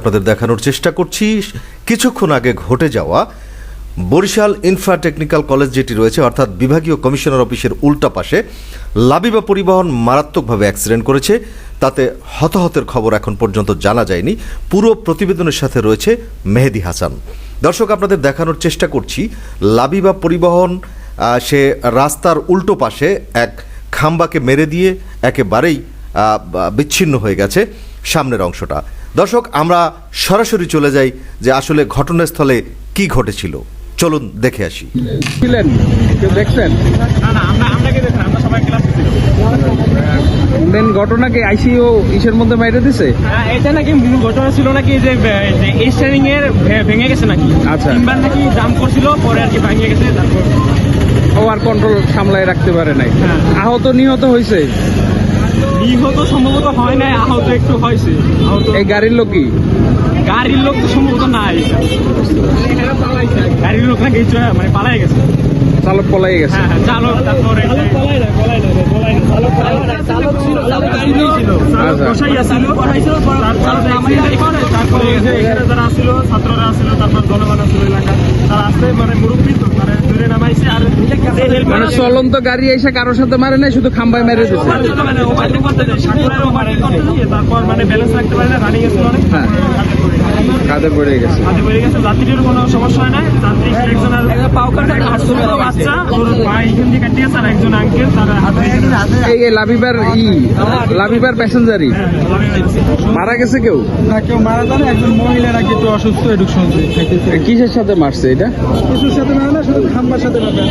আপনাদের দেখানোর চেষ্টা করছি। কিছুক্ষণ আগে ঘটে যাওয়া বরিশাল ইনফ্রা টেকনিক্যাল কলেজ যেটি রয়েছে, অর্থাৎ বিভাগীয় কমিশনার অফিসের উল্টা পাশে, লাবিবা পরিবহন মারাত্মকভাবে অ্যাক্সিডেন্ট করেছে। তাতে হতাহতের খবর এখন পর্যন্ত জানা যায়নি। পুরো প্রতিবেদনের সাথে রয়েছে মেহেদি হাসান। দর্শক, আপনাদের দেখানোর চেষ্টা করছি। লাবিবা পরিবহন সে রাস্তার উল্টো পাশে এক খাম্বাকে মেরে দিয়ে একেবারেই বিচ্ছিন্ন হয়ে গেছে। সামনের অংশটা। দর্শক আমরা সরাসরি চলে যাই যে আসলে ঘটনাস্থলে কি ঘটেছিল। চলুন দেখে আসি। ছিলেন? দেখছেন? না না আমরা আপনাকে দেখলাম আমরা সবাই ক্লাস ছিল দেন ঘটনাকে আইসিও ইসের মধ্যে বাইরে দিছে? হ্যাঁ, এটা নাকি মূল ঘটনা ছিল নাকি যে এই স্টারিং এর ভেঙে গেছে নাকি? আচ্ছা। তিনবার নাকি জাম করছিল পরে আর কি ভাঙিয়ে গেছে ও আর কন্ট্রোল সামলায় রাখতে পারে নাই। হ্যাঁ। আহত নিহত হয়েছে নিহত সম্ভবত হয় নাই আহত একটু হয়েছে। আহত এই গাড়ির লোকই গাড়ির লোক তো সম্ভবত নাই। গাড়ির লোক নাকি মানে পালাই গেছে। চালক পলাই গেছে। হ্যাঁ হ্যাঁ চালক তারপরে পলাই না পলাই না পলাই না চালক চালক ছিল চালক গাড়ি নিয়ে ছিল আচ্ছা। বসাই আছিল তারপরে তারপরে এই যে এখানে যারা আসছিল ছাত্ররা আসছিল তারপর জনগণ আসছিল এলাকা তারা আসতে মানে মুরব্বী তো মানে ধরে নামাইছে আর যে মানে চলন্ত গাড়ি এসে কারোর সাথে মারে নাই শুধু খাম্বায় মেরে দিতে মানে তারপর মানে ব্যালেন্স রাখতে পারে না রানিং এসে অনেক। কাঁধে পড়ে গেছে। মানে পড়ে গেছে। যাত্রীর কোনো সমস্যা হয় না যাত্রী একজন আর এই এই ই লাবিবার প্যাসেঞ্জারই মারা গেছে কেউ? না কেউ মারা যান একজন মহিলা নাকি একটু অসুস্থ একটু শুনছি কিসের সাথে মারছে এটা? কিছুর সাথে না না শুধু খাম্বার সাথে মারবেন